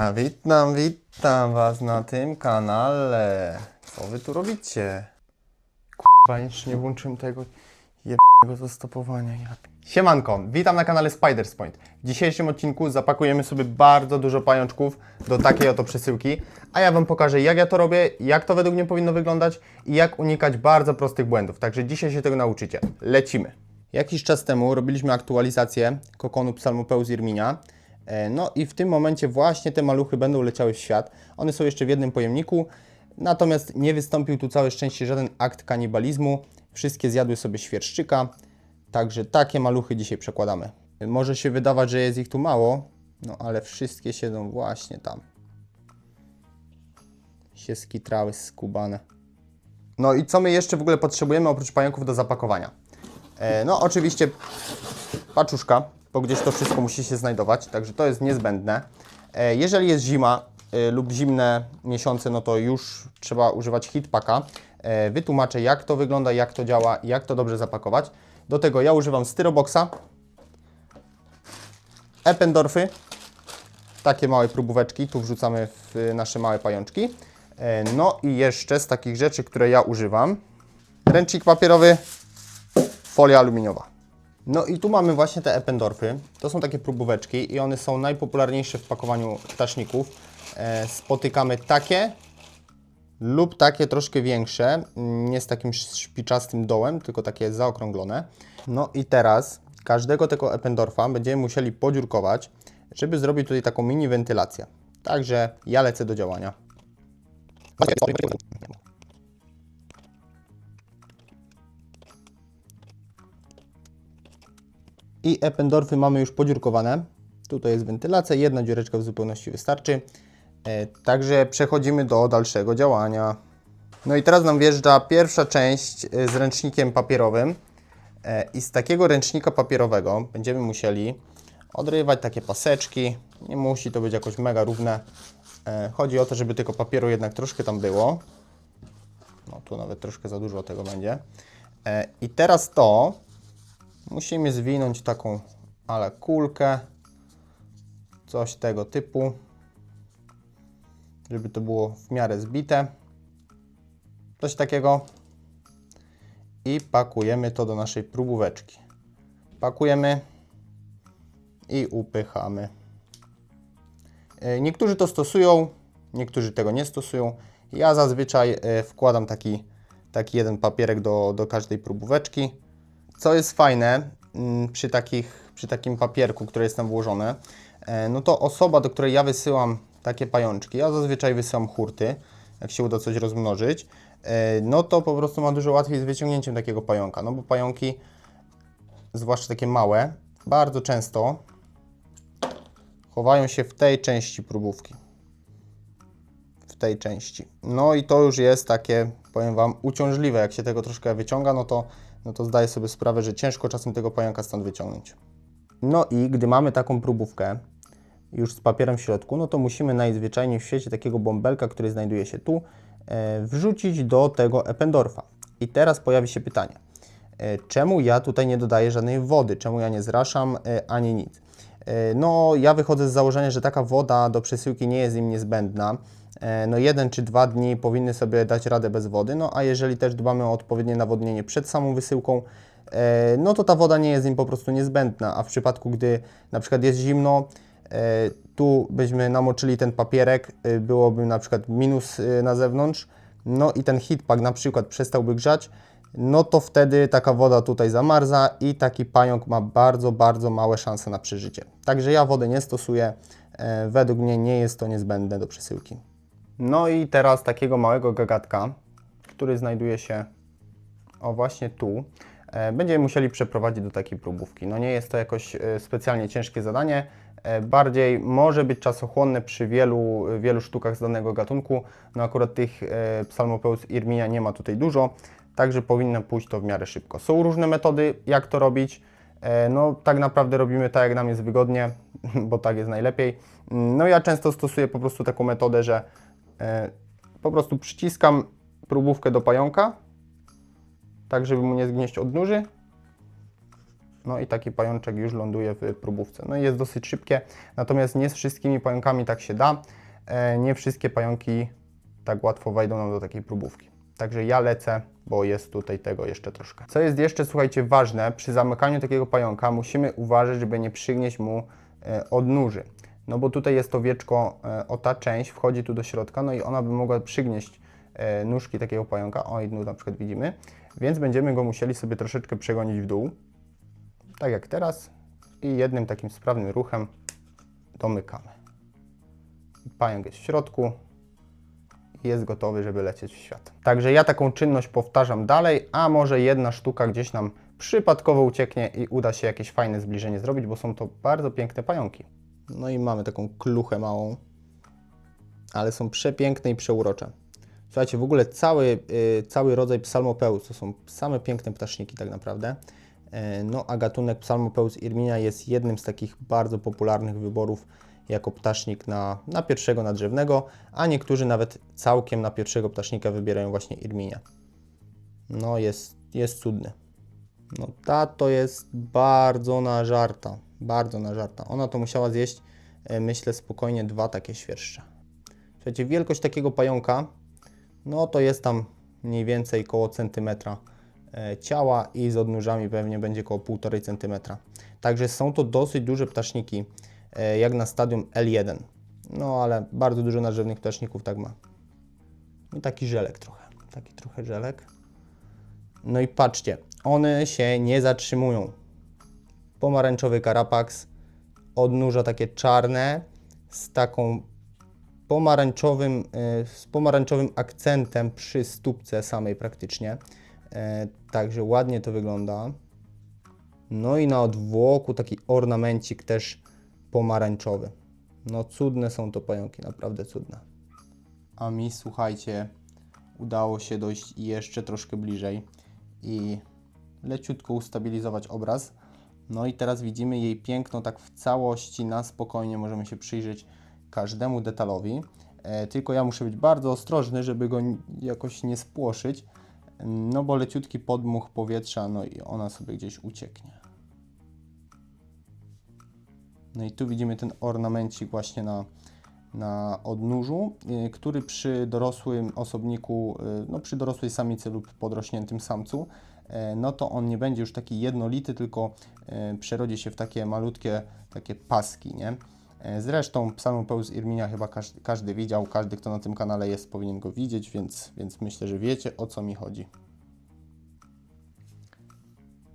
A witam, witam was na tym kanale. Co wy tu robicie? Kurwa, jeszcze nie włączyłem tego jebnego zastopowania. Siemanko, witam na kanale Spiders Point. W dzisiejszym odcinku zapakujemy sobie bardzo dużo pajączków do takiej oto przesyłki, a ja wam pokażę jak ja to robię, jak to według mnie powinno wyglądać i jak unikać bardzo prostych błędów. Także dzisiaj się tego nauczycie. Lecimy. Jakiś czas temu robiliśmy aktualizację kokonu Psalmopeus irminia. E, No i w tym momencie właśnie te maluchy będą leciały w świat. One są jeszcze w jednym pojemniku, natomiast nie wystąpił tu całe szczęście żaden akt kanibalizmu. Wszystkie zjadły sobie świerszczyka, także takie maluchy dzisiaj przekładamy. Może się wydawać, że jest ich tu mało, no ale wszystkie siedzą właśnie tam. Się skitrały, skubane. No i co my jeszcze w ogóle potrzebujemy oprócz pająków do zapakowania? E, No oczywiście paczuszka, bo gdzieś to wszystko musi się znajdować, także to jest niezbędne. E, Jeżeli jest zima e, lub zimne miesiące, no to już trzeba używać hitpaka. E, Wytłumaczę jak to wygląda, jak to działa, jak to dobrze zapakować. Do tego ja używam styroboxa, Eppendorfy, takie małe próbóweczki, tu wrzucamy w nasze małe pajączki. No i jeszcze z takich rzeczy, które ja używam, ręcznik papierowy, folia aluminiowa. No i tu mamy właśnie te Eppendorfy. To są takie próbóweczki i one są najpopularniejsze w pakowaniu ptaczników. E, spotykamy takie lub takie troszkę większe, mm, nie z takim szpiczastym dołem, tylko takie zaokrąglone. No i teraz każdego tego Eppendorfa będziemy musieli podziurkować, żeby zrobić tutaj taką mini wentylację. Także ja lecę do działania. I Eppendorfy mamy już podziurkowane. Tutaj jest wentylacja, jedna dziureczka w zupełności wystarczy. E, także przechodzimy do dalszego działania. No i teraz nam wjeżdża pierwsza część e, z ręcznikiem papierowym. E, I z takiego ręcznika papierowego będziemy musieli odrywać takie paseczki. Nie musi to być jakoś mega równe. Chodzi o to, żeby tylko papieru jednak troszkę tam było. No tu nawet troszkę za dużo tego będzie. I teraz to musimy zwinąć taką ale kulkę, coś tego typu, żeby to było w miarę zbite. Coś takiego. I pakujemy to do naszej próbóweczki. Pakujemy i upychamy. E, Niektórzy to stosują, niektórzy tego nie stosują. Ja zazwyczaj e, wkładam taki, taki jeden papierek do, do każdej próbóweczki. Co jest fajne mm, przy, takich, przy takim papierku, który jest tam włożone, no to osoba, do której ja wysyłam takie pajączki, ja zazwyczaj wysyłam hurty, jak się uda coś rozmnożyć, e, no to po prostu ma dużo łatwiej z wyciągnięciem takiego pająka, no bo pająki, zwłaszcza takie małe, bardzo często chowają się w tej części próbówki. W tej części. No i to już jest takie, powiem Wam, uciążliwe. Jak się tego troszkę wyciąga, no to, no to zdaję sobie sprawę, że ciężko czasem tego pająka stąd wyciągnąć. No i gdy mamy taką próbówkę, już z papierem w środku, no to musimy najzwyczajniej w świecie takiego bąbelka, który znajduje się tu, e, wrzucić do tego Eppendorfa. I teraz pojawi się pytanie, e, czemu ja tutaj nie dodaję żadnej wody, czemu ja nie zraszam e, ani nic. No, ja wychodzę z założenia, że taka woda do przesyłki nie jest im niezbędna. E, No, jeden czy dwa dni powinny sobie dać radę bez wody, no a jeżeli też dbamy o odpowiednie nawodnienie przed samą wysyłką, e, no to ta woda nie jest im po prostu niezbędna, a w przypadku, gdy na przykład jest zimno, e, tu byśmy namoczyli ten papierek, byłoby na przykład minus na zewnątrz, no i ten heatpack na przykład przestałby grzać, no to wtedy taka woda tutaj zamarza i taki pająk ma bardzo, bardzo małe szanse na przeżycie. Także ja wody nie stosuję, według mnie nie jest to niezbędne do przesyłki. No i teraz takiego małego gagatka, który znajduje się o właśnie tu, e, będziemy musieli przeprowadzić do takiej próbówki. No nie jest to jakoś e, specjalnie ciężkie zadanie, e, bardziej może być czasochłonne przy wielu, wielu sztukach z danego gatunku. No akurat tych Psalmopeus irminia nie ma tutaj dużo, także powinno pójść to w miarę szybko. Są różne metody, jak to robić. No tak naprawdę robimy tak, jak nam jest wygodnie, bo tak jest najlepiej. No ja często stosuję po prostu taką metodę, że po prostu przyciskam próbówkę do pająka, tak żeby mu nie zgnieść od nóży. No i taki pajączek już ląduje w próbówce. No i jest dosyć szybkie, natomiast nie z wszystkimi pająkami tak się da. E, nie wszystkie pająki tak łatwo wejdą nam do takiej próbówki. Także ja lecę, bo jest tutaj tego jeszcze troszkę. Co jest jeszcze, słuchajcie, ważne, przy zamykaniu takiego pająka musimy uważać, żeby nie przygnieść mu e, odnóży. No bo tutaj jest to wieczko, e, o ta część wchodzi tu do środka, no i ona by mogła przygnieść e, nóżki takiego pająka, o tu na przykład widzimy, więc będziemy go musieli sobie troszeczkę przegonić w dół, tak jak teraz i jednym takim sprawnym ruchem domykamy. Pająk jest w środku, jest gotowy, żeby lecieć w świat. Także ja taką czynność powtarzam dalej, a może jedna sztuka gdzieś nam przypadkowo ucieknie i uda się jakieś fajne zbliżenie zrobić, bo są to bardzo piękne pająki. No i mamy taką kluchę małą, ale są przepiękne i przeurocze. Słuchajcie, w ogóle cały, y, cały rodzaj psalmopeus to są same piękne ptaszniki tak naprawdę. E, No a gatunek psalmopeus irminia jest jednym z takich bardzo popularnych wyborów jako ptasznik na, na pierwszego nadrzewnego, a niektórzy nawet całkiem na pierwszego ptasznika wybierają właśnie irminia. No jest, jest cudny. No ta to jest bardzo nażarta, bardzo nażarta. Ona to musiała zjeść, e, myślę, spokojnie dwa takie świerszcze. Słuchajcie, wielkość takiego pająka, no to jest tam mniej więcej koło centymetra e, ciała i z odnóżami pewnie będzie koło 1,5 centymetra. Także są to dosyć duże ptaszniki, e, jak na stadium L1. No ale bardzo dużo narzewnych ptaszników tak ma. No taki żelek trochę, taki trochę żelek. No i patrzcie, one się nie zatrzymują. Pomarańczowy karapaks, odnóża takie czarne z taką pomarańczowym, y, z pomarańczowym akcentem przy stópce samej praktycznie. E, Także ładnie to wygląda. No i na odwłoku taki ornamencik też pomarańczowy. No cudne są to pająki, naprawdę cudne. A mi, słuchajcie, udało się dojść jeszcze troszkę bliżej i leciutko ustabilizować obraz. No i teraz widzimy jej piękno tak w całości, na spokojnie możemy się przyjrzeć każdemu detalowi. E, tylko ja muszę być bardzo ostrożny, żeby go jakoś nie spłoszyć, no bo leciutki podmuch powietrza, no i ona sobie gdzieś ucieknie. No i tu widzimy ten ornamencik właśnie na, na odnóżu, y, który przy dorosłym osobniku, y, no przy dorosłej samicy lub podrośniętym samcu, e, no to on nie będzie już taki jednolity, tylko e, przerodzi się w takie malutkie takie paski, nie? E, Zresztą Psalmopeus irminia chyba każdy, każdy widział, każdy kto na tym kanale jest powinien go widzieć, więc, więc myślę, że wiecie o co mi chodzi.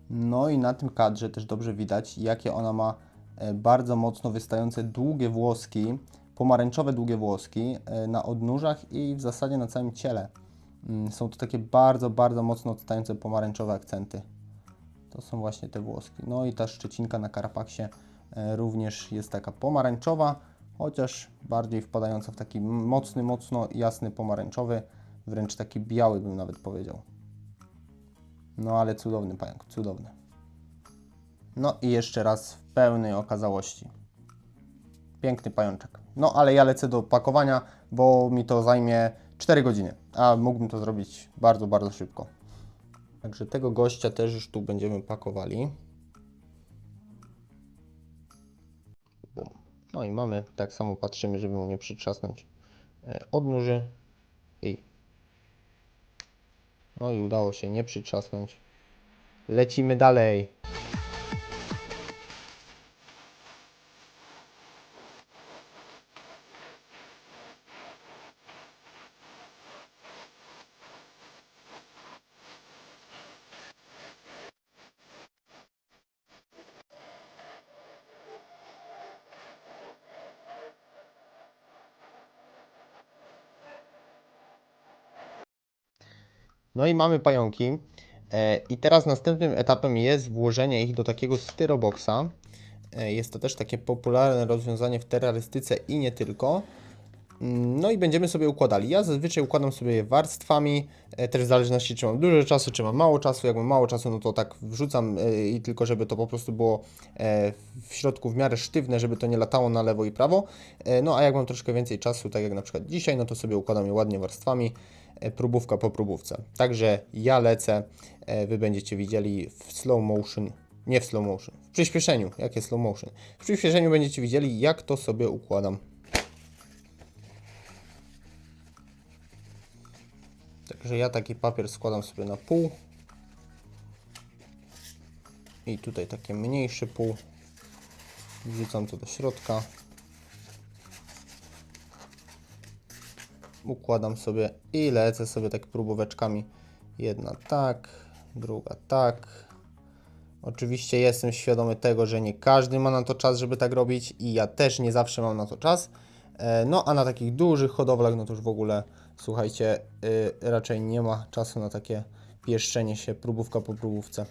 No i na tym kadrze też dobrze widać, jakie ona ma e, bardzo mocno wystające długie włoski, pomarańczowe długie włoski e, na odnóżach i w zasadzie na całym ciele. Mm, Są to takie bardzo, bardzo mocno odstające pomarańczowe akcenty. To są właśnie te włoski. No i ta szczecinka na karapaksie e, również jest taka pomarańczowa, chociaż bardziej wpadająca w taki mocny, mocno jasny pomarańczowy, wręcz taki biały bym nawet powiedział. No ale cudowny pająk, cudowny. No i jeszcze raz w pełnej okazałości. Piękny pajączek. No ale ja lecę do pakowania, bo mi to zajmie 4 godziny, a mógłbym to zrobić bardzo, bardzo szybko. Także tego gościa też już tu będziemy pakowali. No i mamy, tak samo patrzymy, żeby mu nie przytrzasnąć e, odnóży i no i udało się nie przytrzasnąć. Lecimy dalej. No i mamy pająki. E, I teraz następnym etapem jest włożenie ich do takiego styroboxa. E, Jest to też takie popularne rozwiązanie w terrorystyce i nie tylko. Mm, No i będziemy sobie układali. Ja zazwyczaj układam sobie je warstwami, e, też w zależności czy mam dużo czasu, czy mam mało czasu. Jak mam mało czasu, no to tak wrzucam i tylko żeby to po prostu było w środku w miarę sztywne, żeby to nie latało na lewo i prawo. No a jak mam troszkę więcej czasu, tak jak na przykład dzisiaj, no to sobie układam je ładnie warstwami, próbówka po próbówce. Także ja lecę, e, Wy będziecie widzieli w slow motion Nie w slow motion. W przyspieszeniu. Jakie slow motion? W przyspieszeniu będziecie widzieli, jak to sobie układam. Także ja taki papier składam sobie na pół. I tutaj takie mniejsze pół. Wrzucam to do środka. Układam sobie i lecę sobie tak próbóweczkami. Jedna tak, druga tak. Oczywiście jestem świadomy tego, że nie każdy ma na to czas, żeby tak robić i ja też nie zawsze mam na to czas. E, No a na takich dużych hodowlach, no to już w ogóle, słuchajcie, y, raczej nie ma czasu na takie pieszczenie się próbówka po próbówce.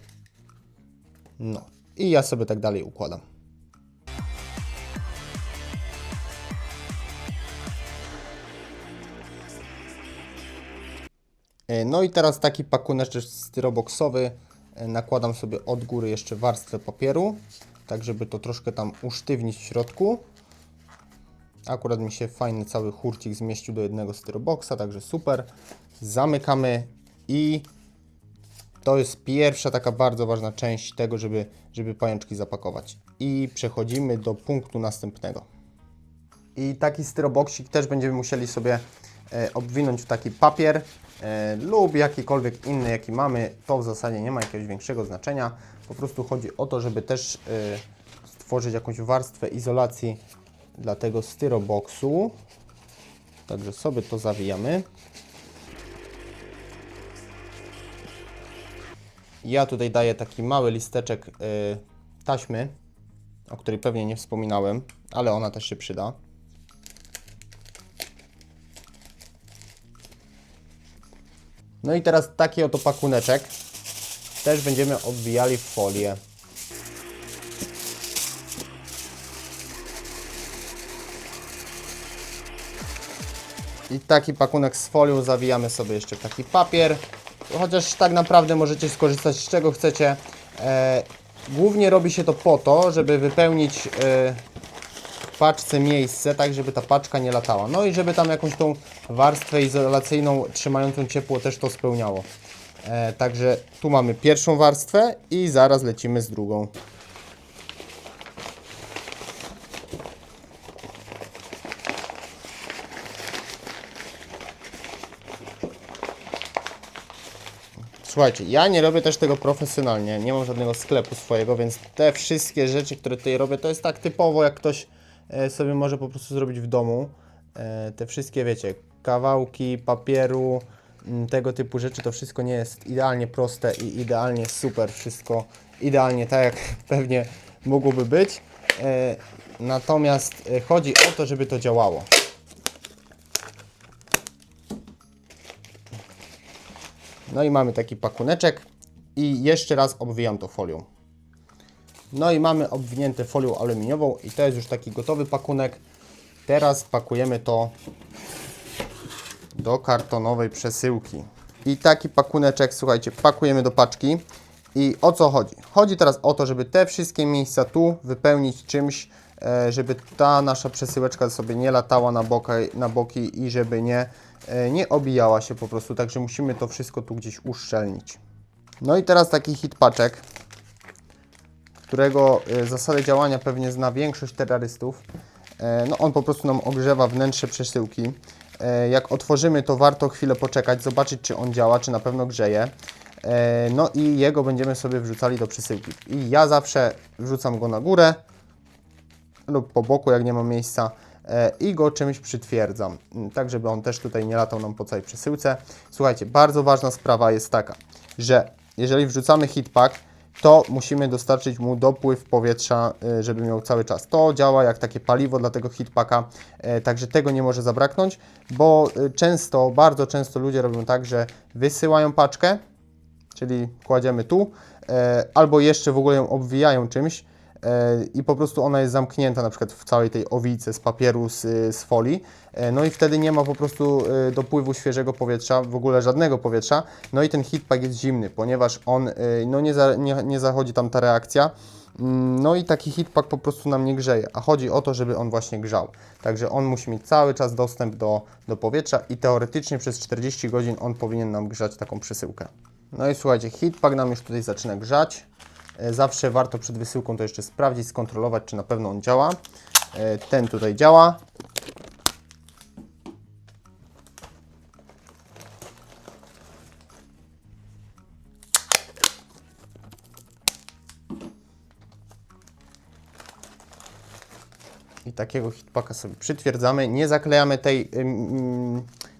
No i ja sobie tak dalej układam. No i teraz taki pakuneczek styroboksowy. E, Nakładam sobie od góry jeszcze warstwę papieru, tak żeby to troszkę tam usztywnić w środku. Akurat mi się fajny cały hurcik zmieścił do jednego styroboksa, także super. Zamykamy i to jest pierwsza taka bardzo ważna część tego, żeby, żeby pajączki zapakować. I przechodzimy do punktu następnego. I taki styroboksik też będziemy musieli sobie e, obwinąć w taki papier e, lub jakikolwiek inny, jaki mamy. To w zasadzie nie ma jakiegoś większego znaczenia. Po prostu chodzi o to, żeby też e, stworzyć jakąś warstwę izolacji dla tego styroboksu. Także sobie to zawijamy. Ja tutaj daję taki mały listeczek y, taśmy, o której pewnie nie wspominałem, ale ona też się przyda. No i teraz taki oto pakuneczek też będziemy obwijali w folię. I taki pakunek z folią zawijamy sobie jeszcze w taki papier. Chociaż tak naprawdę możecie skorzystać z czego chcecie. E, głównie robi się to po to, żeby wypełnić e, paczce miejsce, tak żeby ta paczka nie latała. No i żeby tam jakąś tą warstwę izolacyjną trzymającą ciepło też to spełniało. E, także tu mamy pierwszą warstwę i zaraz lecimy z drugą. Słuchajcie, ja nie robię też tego profesjonalnie, nie mam żadnego sklepu swojego, więc te wszystkie rzeczy, które tutaj robię, to jest tak typowo, jak ktoś sobie może po prostu zrobić w domu. E, Te wszystkie, wiecie, kawałki papieru, m, tego typu rzeczy, to wszystko nie jest idealnie proste i idealnie super, wszystko idealnie tak, jak pewnie mogłoby być. E, Natomiast e, chodzi o to, żeby to działało. No i mamy taki pakuneczek i jeszcze raz obwijam to folią. No i mamy obwinięte folią aluminiową i to jest już taki gotowy pakunek. Teraz pakujemy to do kartonowej przesyłki. I taki pakuneczek, słuchajcie, pakujemy do paczki. I o co chodzi? Chodzi teraz o to, żeby te wszystkie miejsca tu wypełnić czymś, e, żeby ta nasza przesyłeczka sobie nie latała na, boki, na boki i żeby nie, e, nie obijała się po prostu. Także musimy to wszystko tu gdzieś uszczelnić. No i teraz taki hit paczek, którego e, zasady działania pewnie zna większość terrorystów. E, No on po prostu nam ogrzewa wnętrze przesyłki. E, Jak otworzymy, to warto chwilę poczekać, zobaczyć czy on działa, czy na pewno grzeje. No i jego będziemy sobie wrzucali do przesyłki. I ja zawsze wrzucam go na górę lub po boku, jak nie ma miejsca i go czymś przytwierdzam, m, tak żeby on też tutaj nie latał nam po całej przesyłce. Słuchajcie, bardzo ważna sprawa jest taka, że jeżeli wrzucamy hitpack, to musimy dostarczyć mu dopływ powietrza, e, żeby miał cały czas. To działa jak takie paliwo dla tego hitpacka, e, także tego nie może zabraknąć, bo e, często, bardzo często ludzie robią tak, że wysyłają paczkę, czyli kładziemy tu, albo jeszcze w ogóle ją obwijają czymś i po prostu ona jest zamknięta na przykład w całej tej owice z papieru, z, z folii, e, no i wtedy nie ma po prostu e, dopływu świeżego powietrza, w ogóle żadnego powietrza, no i ten hitpack jest zimny, ponieważ on, e, no nie, za, nie, nie zachodzi tam ta reakcja, Mm, no i taki hitpack po prostu nam nie grzeje, a chodzi o to, żeby on właśnie grzał. Także on musi mieć cały czas dostęp do, do powietrza i teoretycznie przez 40 godzin on powinien nam grzać taką przesyłkę. No i słuchajcie, hitpack nam już tutaj zaczyna grzać. E, Zawsze warto przed wysyłką to jeszcze sprawdzić, skontrolować, czy na pewno on działa. E, Ten tutaj działa. I takiego hitpaka sobie przytwierdzamy. Nie zaklejamy tej,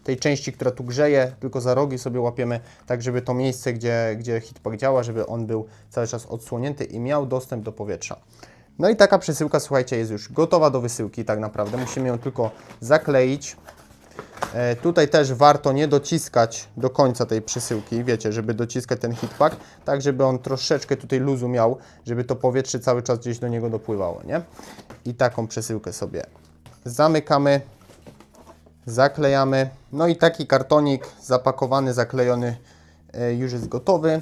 tej części, która tu grzeje, tylko za rogi sobie łapiemy, tak żeby to miejsce, gdzie, gdzie hitpak działa, żeby on był cały czas odsłonięty i miał dostęp do powietrza. No i taka przesyłka, słuchajcie, jest już gotowa do wysyłki tak naprawdę. Musimy ją tylko zakleić. E, Tutaj też warto nie dociskać do końca tej przesyłki, wiecie, żeby dociskać ten hitpack, tak żeby on troszeczkę tutaj luzu miał, żeby to powietrze cały czas gdzieś do niego dopływało, nie? I taką przesyłkę sobie zamykamy, zaklejamy. No i taki kartonik zapakowany, zaklejony e, już jest gotowy.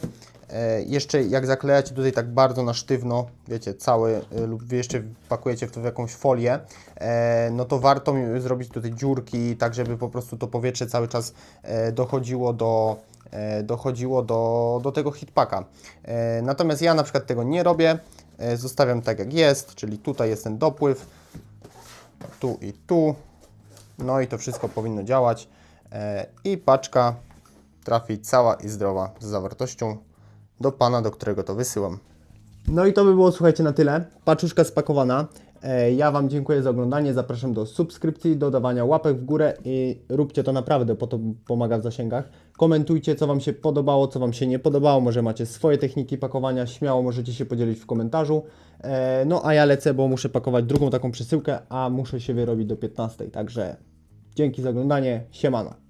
E, Jeszcze jak zaklejacie tutaj tak bardzo na sztywno, wiecie, cały e, lub jeszcze pakujecie w to w jakąś folię, no to warto zrobić tutaj dziurki, tak żeby po prostu to powietrze cały czas dochodziło do, dochodziło do, do tego hitpaka. Natomiast ja na przykład tego nie robię, zostawiam tak jak jest, czyli tutaj jest ten dopływ, tu i tu, no i to wszystko powinno działać e, i paczka trafi cała i zdrowa z zawartością do Pana, do którego to wysyłam. No i to by było, słuchajcie, na tyle. Paczuszka spakowana. E, Ja Wam dziękuję za oglądanie. Zapraszam do subskrypcji, dodawania łapek w górę i róbcie to naprawdę, bo to pomaga w zasięgach. Komentujcie, co Wam się podobało, co Wam się nie podobało. Może macie swoje techniki pakowania, śmiało możecie się podzielić w komentarzu. E, No a ja lecę, bo muszę pakować drugą taką przesyłkę, a muszę się wyrobić do 15. Także dzięki za oglądanie. Siemano.